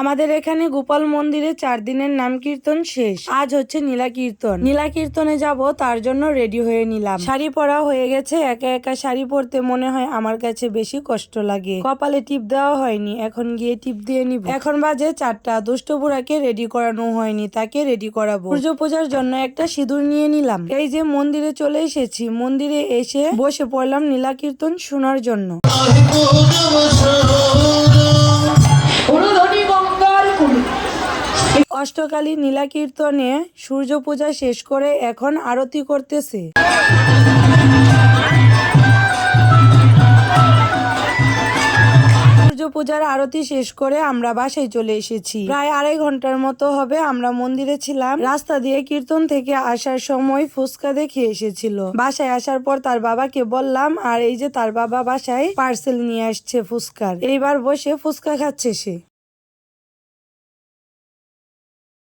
আমাদের এখানে গোপাল মন্দিরে চার দিনের নাম কীর্তন শেষ। আজ হচ্ছে নীলা কীর্তন নীলা কীর্তনে যাব, তার জন্য রেডি হয়ে নিলাম। শাড়ি পরা হয়ে গেছে, একা একা শাড়ি পরতে মনে হয় আমার কাছে বেশি কষ্ট লাগে। কপালে টিপ দেওয়া হয়নি, এখন গিয়ে টিপ দিয়ে নিব। এখন বাজে চারটা, দুষ্ট বুড়াকে রেডি করানো হয়নি, তাকে রেডি করাবো। সূর্য পূজার জন্য একটা সিঁদুর নিয়ে নিলাম। এই যে মন্দিরে চলে এসেছি, মন্দিরে এসে বসে পড়লাম নীলা কীর্তন শোনার জন্য। অষ্টকালী নীলা কীর্তনে সূর্য পূজা শেষ করে এখন আরতি করতেছে। পূজার আরতি শেষ করে আমরা বাসায় চলে এসেছি। প্রায় আড়াই ঘণ্টার মতো হবে আমরা মন্দিরে ছিলাম। রাস্তা দিয়ে কীর্তন থেকে আসার সময় ফুচকা দেখে এসেছিল। বাসায় আসার পর তার বাবাকে বললাম, আর এই যে তার বাবা বাসায় পার্সেল নিয়ে আসছে ফুচকার। এইবার বসে ফুচকা খাচ্ছে সে।